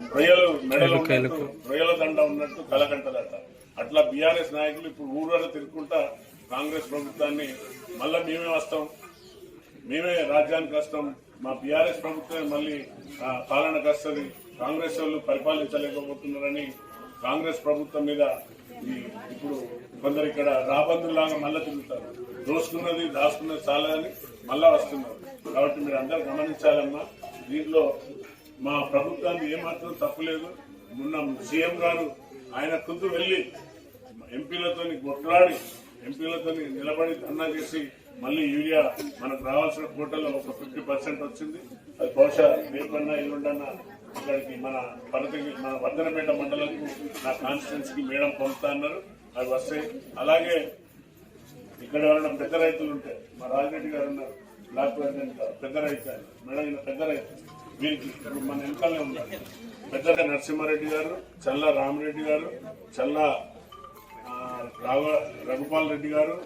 రొయ్యలు మెడలో రొయ్యల దండ ఉన్నట్టు కలకంటదట. అట్లా బీఆర్ఎస్ నాయకులు ఇప్పుడు ఊరూర తిరుగుకుంటా కాంగ్రెస్ ప్రభుత్వాన్ని మళ్ళా మేమే వస్తాం. మేమే రాజ్యానికి వస్తాం. మా బీఆర్ఎస్ ప్రభుత్వమే మళ్ళీ పాలనకు వస్తుంది కాంగ్రెస్ వాళ్ళు పరిపాలించలేకపోతున్నారని కాంగ్రెస్ ప్రభుత్వం మీద ఇప్పుడు కొందరు ఇక్కడ రాబందులాగా మళ్ళా తిరుగుతారు. దోసుకున్నది దాచుకున్నది చాలని మళ్ళా వస్తున్నారు. కాబట్టి మీరు అందరూ గమనించాలమ్మా. దీంట్లో మా ప్రభుత్వానికి ఏమాత్రం తప్పలేదు. మొన్న సీఎం గారు ఆయన కుదురు వెళ్ళి ఎంపీలతో కొట్లాడి ఎంపీలతో నిలబడి ధర్నా చేసి మళ్ళీ యూరియా మనకు రావాల్సిన కోటలో ఒక ఫిఫ్టీ పర్సెంట్ వచ్చింది. అది బహుశా రేపన్నా ఎల్లుండన్నా ఇక్కడికి మన పరదకి మన వర్ధనపేట మండలంకు నా కాన్స్టిట్యున్సీకి మేడం పంపుతా అన్నారు. అవి వస్తాయి. అలాగే ఇక్కడ ఎవరైనా పెద్ద రైతులు ఉంటాయి మా రాజరెడ్డి గారు ఉన్నారు. బ్లాక్ ప్రెసిడెంట్ పెద్ద రైతు మేడం ఈయన పెద్ద రైతు. మన వెనకాలనే ఉన్నారు పెద్ద నరసింహారెడ్డి గారు చల్ల రామరెడ్డి గారు చల్ల రావ రఘుపాల్ రెడ్డి గారు